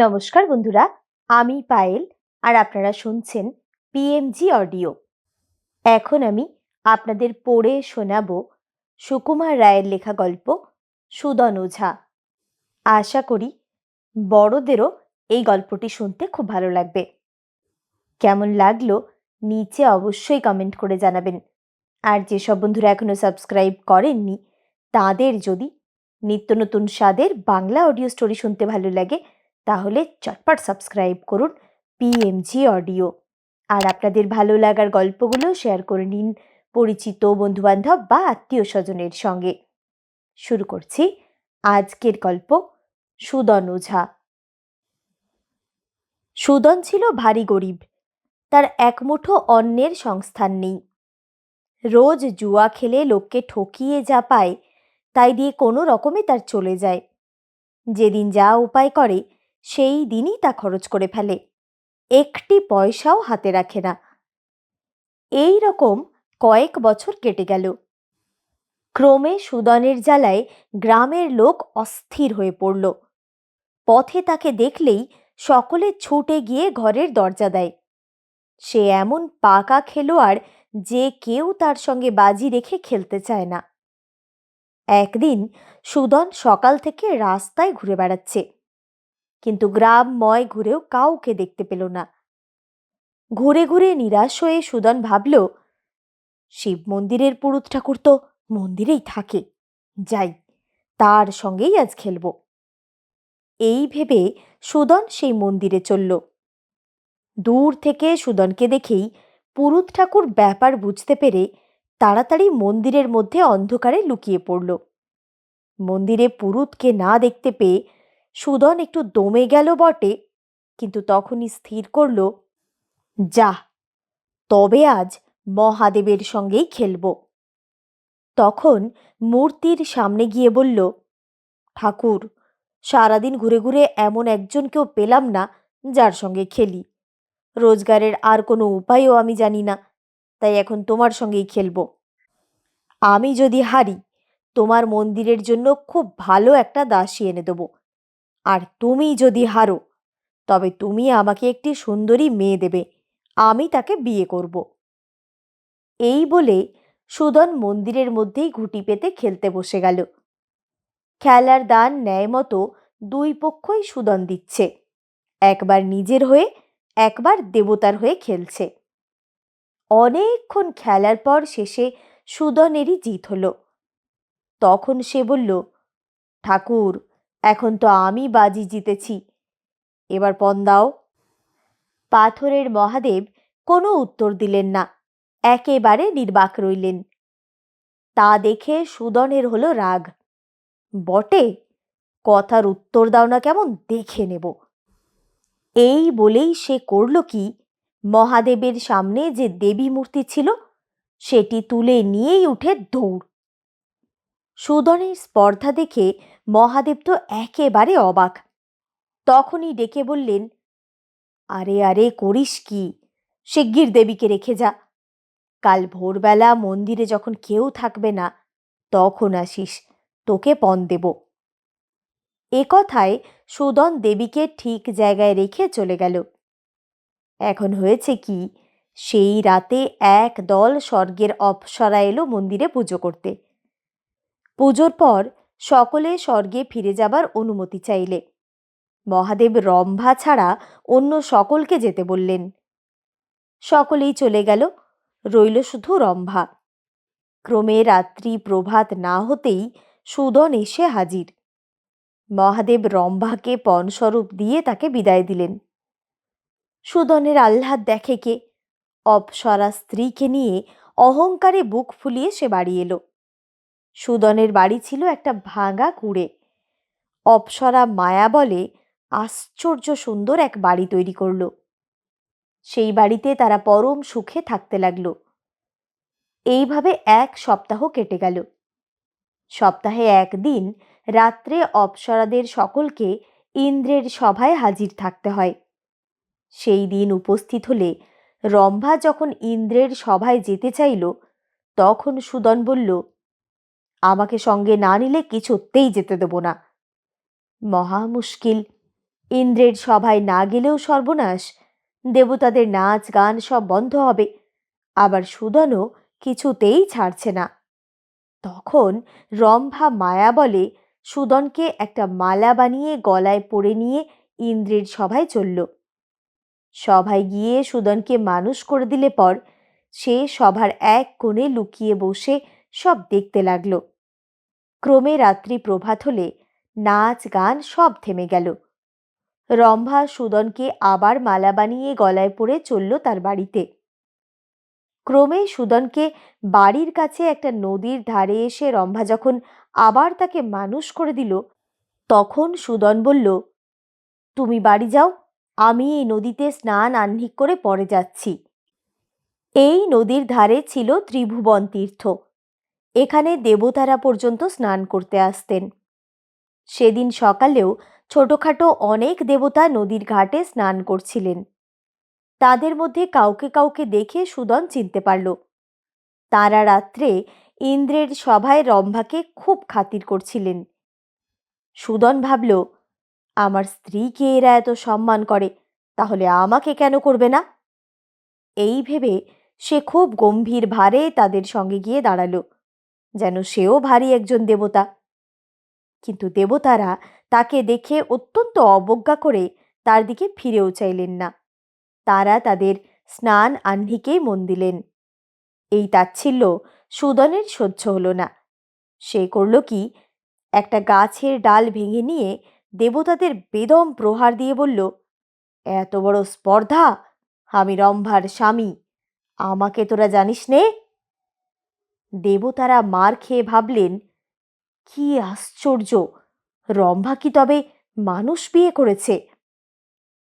নমস্কার বন্ধুরা, আমি পায়েল আর আপনারা শুনছেন পিএমজি অডিও এখন আমি আপনাদের পড়ে শোনাব সুকুমার রায়ের লেখা গল্প সুদন ওঝা। আশা করি বড়দেরও এই গল্পটি শুনতে খুব ভালো লাগবে। কেমন লাগল নিচে অবশ্যই কমেন্ট করে জানাবেন। আর যেসব বন্ধুরা এখনও সাবস্ক্রাইব করেননি, তাদের যদি নিত্য নতুন স্বাদের বাংলা অডিও স্টোরি শুনতে ভালো লাগে তাহলে চটপট সাবস্ক্রাইব করুন পিএমজি অডিও আর আপনাদের ভালো লাগার গল্পগুলো শেয়ার করে নিন পরিচিত বন্ধুবান্ধব বা আত্মীয় স্বজনের সঙ্গে। শুরু করছি আজকের গল্প সুদন ওঝা। সুদন ছিল ভারী গরিব, তার একমুঠো অন্যের সংস্থান নেই। রোজ জুয়া খেলে লোককে ঠকিয়ে যা পায়, তাই দিয়ে কোনো রকমে তার চলে যায়। যেদিন যা উপায় করে সেই দিনই তা খরচ করে ফেলে। একটি পয়সাও হাতে রাখে না। এই রকম কয়েক বছর কেটে গেল। ক্রমে সুদনের জ্বালায় গ্রামের লোক অস্থির হয়ে পড়ল। পথে তাকে দেখলেই সকলে ছুটে গিয়ে ঘরের দরজা দেয়। সে এমন পাকা খেলোয়াড় যে কেউ তার সঙ্গে বাজি রেখে খেলতে চায় না। একদিন সুদন সকাল থেকে রাস্তায় ঘুরে বেড়াচ্ছে। কিন্তু গ্রামময় ঘুরেও কাউকে দেখতে পেল না। ঘুরে ঘুরে নিরাশ হয়ে সুদন ভাবল, শিব মন্দিরের পুরুত ঠাকুর তো মন্দিরেই থাকে, যাই, তার সঙ্গেই আজ খেলব। এই ভেবে সুদন সেই মন্দিরে চলল। দূর থেকে সুদনকে দেখেই পুরুত ঠাকুর ব্যাপার বুঝতে পেরে তাড়াতাড়ি মন্দিরের মধ্যে অন্ধকারে লুকিয়ে পড়ল। মন্দিরে পুরুতকে না দেখতে পেয়ে সুদন একটু দমে গেল বটে, কিন্তু তখনই স্থির করল, যা, তবে আজ মহাদেবের সঙ্গেই খেলব। তখন মূর্তির সামনে গিয়ে বলল, ঠাকুর, সারাদিন ঘুরে ঘুরে এমন একজনকেও পেলাম না যার সঙ্গে খেলি। রোজগারের আর কোনো উপায়ও আমি জানি না, তাই এখন তোমার সঙ্গেই খেলব। আমি যদি হারি, তোমার মন্দিরের জন্য খুব ভালো একটা দাসী এনে দেবো। আর তুমি যদি হারো, তবে তুমি আমাকে একটি সুন্দরী মেয়ে দেবে, আমি তাকে বিয়ে করব। এই বলে সুদন মন্দিরের মধ্যেই ঘুটি পেতে খেলতে বসে গেল। খেলার দান ন্যায় মতো দুই পক্ষই সুদন দিচ্ছে। একবার নিজের হয়ে, একবার দেবতার হয়ে খেলছে। অনেকক্ষণ খেলার পর শেষে সুদনেরই জিত হলো। তখন সে বলল, ঠাকুর এখন তো আমি বাজি জিতেছি। এবার পণ দাও পাথরের মহাদেব কোনো উত্তর দিলেন না, একেবারে নির্বাক রইলেন। তা দেখে সুদনের হলো রাগ। বটে, কথার উত্তর দাও না কেমন, দেখে নেব। এই বলেই সে করল কি, মহাদেবের সামনে যে দেবী মূর্তি ছিল, সেটি তুলে নিয়েই উঠে দৌড়। সুদনের স্পর্ধা দেখে মহাদেব তো একেবারে অবাক। তখনই ডেকে বললেন, আরে আরে, করিস কি? শিগগির দেবীকে রেখে যা। কাল ভোরবেলা মন্দিরে যখন কেউ থাকবে না, তখন আসিস, তোকে পণ দেব। এ কথায় সুদন দেবীকে ঠিক জায়গায় রেখে চলে গেল। এখন হয়েছে কি, সেই রাতে এক দল স্বর্গের অপসরা এলো মন্দিরে পুজো করতে। পুজোর পর সকলে স্বর্গে ফিরে যাবার অনুমতি চাইলে। মহাদেব রম্ভা ছাড়া অন্য সকলকে যেতে বললেন। সকলেই চলে গেল, রইল শুধু রম্ভা। ক্রমে রাত্রি প্রভাত না হতেই সুদন এসে হাজির। মহাদেব রম্ভাকে পণস্বরূপ দিয়ে তাকে বিদায় দিলেন। সুদনের আহ্লাদ দেখে কে? অপসরা স্ত্রীকে নিয়ে অহংকারে বুক ফুলিয়ে সে বাড়ি এলো। সুদনের বাড়ি ছিল একটা ভাঙা কুড়ে। অপসরা মায়া বলে আশ্চর্য সুন্দর এক বাড়ি তৈরি করল। সেই বাড়িতে তারা পরম সুখে থাকতে লাগল। এইভাবে এক সপ্তাহ কেটে গেল। সপ্তাহে একদিন রাত্রে অপসরাদের সকলকে ইন্দ্রের সভায় হাজির থাকতে হয়। সেই দিন উপস্থিত হলে রম্ভা যখন ইন্দ্রের সভায় যেতে চাইল, তখন সুদন বলল আমাকে সঙ্গে না নিলে কিছুতেই যেতে দেব না। মহা মুশকিল। ইন্দ্রের সভায় না গেলেও সর্বনাশ। দেবতাদের নাচ, গান সব বন্ধ হবে। আবার সুদনও কিছুতেই ছাড়ছে না। তখন রম্ভা মায়া বলে সুদনকে একটা মালা বানিয়ে গলায় পরে নিয়ে ইন্দ্রের সভায় চলল। সভায় গিয়ে সুদনকে মানুষ করে দিলে পর সে সভার এক কোণে লুকিয়ে বসে সব দেখতে লাগল। ক্রমে রাত্রি প্রভাত হলে নাচ, গান সব থেমে গেল। রম্ভা সুদনকে আবার মালা বানিয়ে গলায় পরে চলল তার বাড়িতে। ক্রমে সুদনকে বাড়ির কাছে একটা নদীর ধারে এসে রম্ভা যখন আবার তাকে মানুষ করে দিল, তখন সুদন বলল, তুমি বাড়ি যাও, আমি এই নদীতে স্নান আহ্নিক করে পরে যাচ্ছি। এই নদীর ধারে ছিল ত্রিভুবন তীর্থ। এখানে দেবতারা পর্যন্ত স্নান করতে আসতেন। সেদিন সকালেও ছোটখাটো অনেক দেবতা নদীর ঘাটে স্নান করছিলেন। তাদের মধ্যে কাউকে কাউকে দেখে সুদন চিনতে পারল। তারা রাত্রে ইন্দ্রের সভায় রম্ভাকে খুব খাতির করছিলেন। সুদন ভাবল, আমার স্ত্রীকে এরা এত সম্মান করে, তাহলে আমাকে কেন করবে না? এই ভেবে সে খুব গম্ভীর ভারে তাদের সঙ্গে গিয়ে দাঁড়াল। যেন সেও ভারী একজন দেবতা। কিন্তু দেবতারা তাকে দেখে অত্যন্ত অবজ্ঞা করে তার দিকে ফিরেও চাইলেন না। তারা তাদের স্নান আহ্নিকেই মন দিলেন। এই তাচ্ছিল্য সুদনের সহ্য হলো না। সে করল কি? একটা গাছের ডাল ভেঙে নিয়ে দেবতাদের বেদম প্রহার দিয়ে বলল, এত বড় স্পর্ধা! আমি রম্ভার স্বামী। আমাকে তোরা জানিস নে? দেবতারা মার খেয়ে ভাবলেন, কি আশ্চর্য! রম্ভা কি তবে মানুষ বিয়ে করেছে?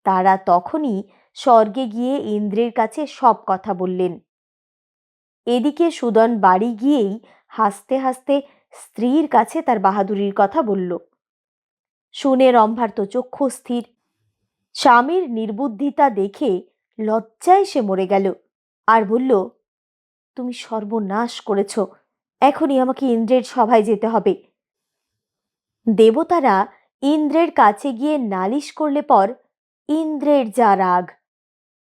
তারা তখনই স্বর্গে গিয়ে ইন্দ্রের কাছে সব কথা বললেন। এদিকে সুদন বাড়ি গিয়েই হাসতে হাসতে স্ত্রীর কাছে তার বাহাদুরির কথা বলল। শুনে রম্ভার তো চক্ষু স্থির। স্বামীর নির্বুদ্ধিতা দেখে লজ্জায় সে মরে গেল। আর বলল তুমি সর্বনাশ করেছ। এখনই আমাকে ইন্দ্রের সভায় যেতে হবে। দেবতারা ইন্দ্রের কাছে গিয়ে নালিশ করলে পর ইন্দ্রের যা রাগ,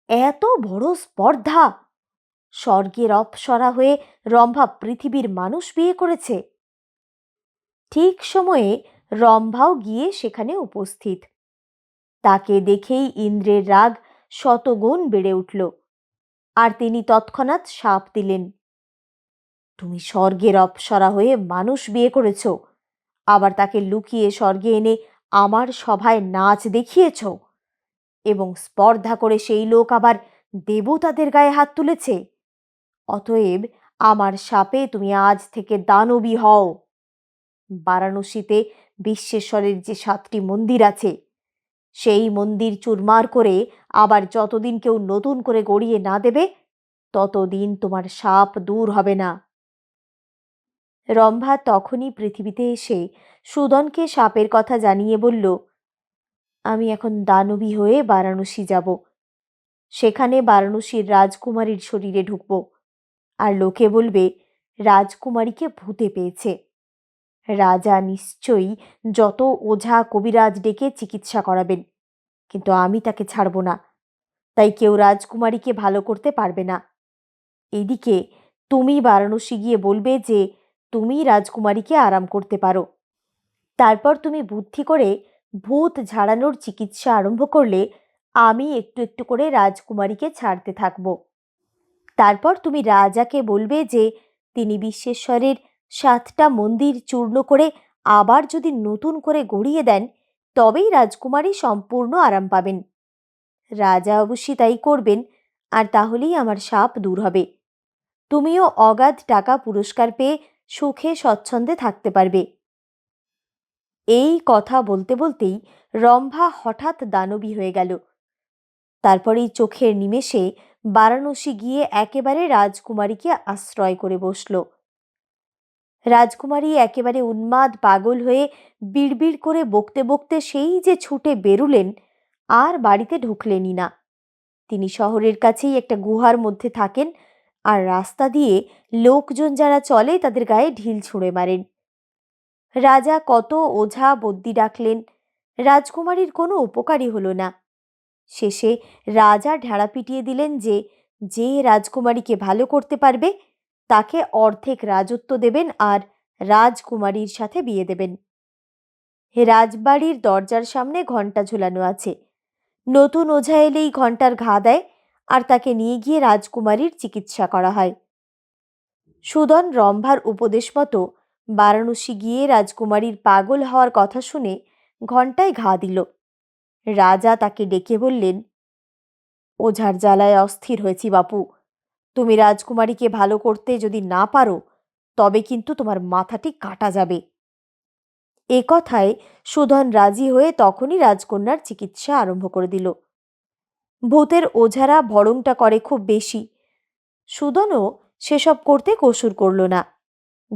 এত বড় স্পর্ধা! স্বর্গের অপসরা হয়ে রম্ভা পৃথিবীর মানুষ বিয়ে করেছে। ঠিক সময়ে রম্ভাও গিয়ে সেখানে উপস্থিত। তাকে দেখেই ইন্দ্রের রাগ শতগুণ বেড়ে উঠল। আর তিনি তৎক্ষণাৎ সাপ দিলেন। তুমি স্বর্গের অপসরা হয়ে মানুষ বিয়ে করেছ। আবার তাকে লুকিয়ে স্বর্গে এনে আমার সভায় নাচ দেখিয়েছ। এবং স্পর্ধা করে সেই লোক আবার দেবতাদের গায়ে হাত তুলেছে। অতএব আমার সাপে তুমি আজ থেকে দানবী হও। বারাণসীতে বিশ্বেশ্বরের যে সাতটি মন্দির আছে সেই মন্দির চুরমার করে আবার যতদিন কেউ নতুন করে গড়িয়ে না দেবে, ততদিন তোমার সাপ দূর হবে না। রম্ভা তখনই পৃথিবীতে এসে সুদনকে সাপের কথা জানিয়ে বলল, আমি এখন দানবী হয়ে বারাণসী যাব। সেখানে বারাণসীর রাজকুমারীর শরীরে ঢুকব। আর লোকে বলবে, রাজকুমারীকে ভূতে পেয়েছে। রাজা নিশ্চয়ই যত ওঝা কবিরাজ ডেকে চিকিৎসা করাবেন, কিন্তু আমি তাকে ছাড়ব না। তাই কেউ রাজকুমারীকে ভালো করতে পারবে না। এদিকে তুমি বারাণসী গিয়ে বলবে যে, তুমি রাজকুমারীকে আরাম করতে পারো। তারপর তুমি বুদ্ধি করে ভূত ঝাড়ানোর চিকিৎসা আরম্ভ করলে আমি একটু একটু করে রাজকুমারীকে ছাড়তে থাকব। তারপর তুমি রাজাকে বলবে যে, তিনি বিশ্বেশ্বরের সাতটা মন্দির চূর্ণ করে আবার যদি নতুন করে গড়িয়ে দেন, তবেই রাজকুমারী সম্পূর্ণ আরাম পাবেন। রাজা অবশ্যই তাই করবেন, আর তাহলেই আমার সাপ দূর হবে। তুমিও অগাধ টাকা পুরস্কার পেয়ে সুখে স্বচ্ছন্দে থাকতে পারবে। এই কথা বলতে বলতেই রম্ভা হঠাৎ দানবী হয়ে গেল। তারপরেই চোখের নিমেষে বারাণসী গিয়ে একেবারে রাজকুমারীকে আশ্রয় করে বসল। রাজকুমারী একেবারে উন্মাদ, পাগল হয়ে বিড়বিড় করে বকতে বকতে সেই যে ছুটে বেরুলেন, আর বাড়িতে ঢুকলেনই না। তিনি শহরের কাছেই একটা গুহার মধ্যে থাকেন, আর রাস্তা দিয়ে লোকজন যারা চলে তাদের গায়ে ঢিল ছুঁড়ে মারেন। রাজা কত ওঝা বদ্যি ডাকলেন, রাজকুমারীর কোনো উপকারই হলো না। শেষে রাজা ঢেড়া পিটিয়ে দিলেন যে যে রাজকুমারীকে ভালো করতে পারবে তাকে অর্ধেক রাজত্ব দেবেন আর রাজকুমারীর সাথে বিয়ে দেবেন। রাজবাড়ির দরজার সামনে ঘণ্টা ঝুলানো আছে। নতুন ওঝা এলেই ঘণ্টার ঘা দেয় আর তাকে নিয়ে গিয়ে রাজকুমারীর চিকিৎসা করা হয়। সুদন রম্ভার উপদেশ মতো বারাণসী গিয়ে রাজকুমারীর পাগল হওয়ার কথা শুনে ঘণ্টায় ঘা দিল। রাজা তাকে ডেকে বললেন, ওঝার জ্বালায় অস্থির হয়েছি বাপু। তুমি রাজকুমারীকে ভালো করতে যদি না পারো, তবে কিন্তু তোমার মাথাটি কাটা যাবে। এ কথায় সুধন রাজি হয়ে তখনই রাজকন্যার চিকিৎসা আরম্ভ করে দিল। ভূতের ওঝারা ভরংটা করে খুব বেশি। সুদনও সেসব করতে কসুর করল না।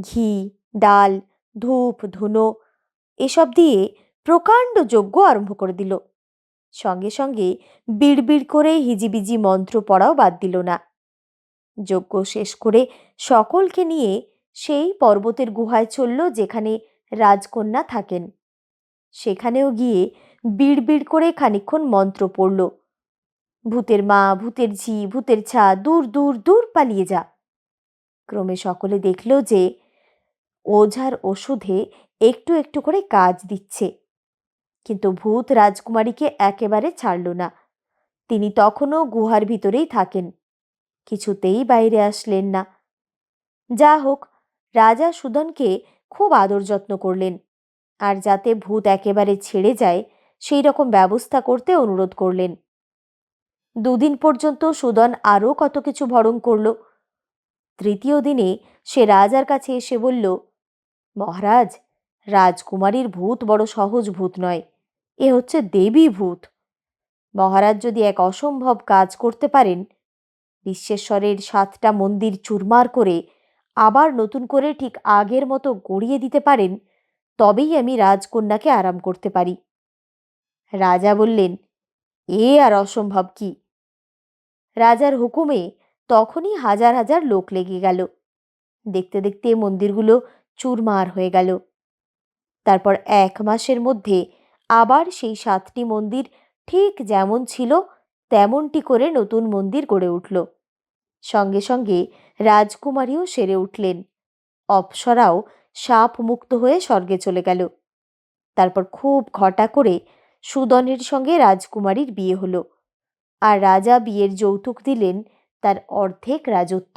ঘি, ডাল, ধূপ, ধুনো এসব দিয়ে প্রকাণ্ড যজ্ঞ আরম্ভ করে দিল। সঙ্গে সঙ্গে বিড়বিড় করে হিজিবিজি মন্ত্র পড়াও বাদ দিল না। যজ্ঞ শেষ করে সকলকে নিয়ে সেই পর্বতের গুহায় চলল যেখানে রাজকন্যা থাকেন। সেখানেও গিয়ে বিড়বিড় করে খানিক্ষণ মন্ত্র পড়ল, ভূতের মা, ভূতের ঝি, ভূতের ছা, দূর দূর দূর পালিয়ে যা। ক্রমে সকলে দেখল যে ওঝার ওষুধে একটু একটু করে কাজ দিচ্ছে, কিন্তু ভূত রাজকুমারীকে একেবারে ছাড়ল না। তিনি তখনও গুহার ভিতরেই থাকেন। কিছুতেই বাইরে আসলেন না। যা হোক, রাজা সুদনকে খুব আদর যত্ন করলেন, আর যাতে ভূত একেবারে ছেড়ে যায়, সেই রকম ব্যবস্থা করতে অনুরোধ করলেন। দুদিন পর্যন্ত সুদন আরও কত কিছু ভরং করল। তৃতীয় দিনে সে রাজার কাছে এসে বলল, মহারাজ, রাজকুমারীর ভূত বড় সহজ ভূত নয়, এ হচ্ছে দেবী ভূত। মহারাজ যদি এক অসম্ভব কাজ করতে পারেন বিশ্বেশ্বরের সাতটা মন্দির চুরমার করে আবার নতুন করে ঠিক আগের মতো গড়িয়ে দিতে পারেন, তবেই আমি রাজকন্যাকে আরাম করতে পারি। রাজা বললেন, এ আর অসম্ভব কি? রাজার হুকুমে তখনই হাজার হাজার লোক লেগে গেল। দেখতে দেখতে মন্দিরগুলো চুরমার হয়ে গেল। তারপর এক মাসের মধ্যে আবার সেই সাতটি মন্দির ঠিক যেমন ছিল, তেমনটি করে নতুন মন্দির গড়ে উঠল। সঙ্গে সঙ্গে রাজকুমারীও সেরে উঠলেন। অপসরাও সাপ মুক্ত হয়ে স্বর্গে চলে গেল। তারপর খুব ঘটা করে সুদনের সঙ্গে রাজকুমারীর বিয়ে হলো। আর রাজা বিয়ের যৌতুক দিলেন তার অর্ধেক রাজত্ব।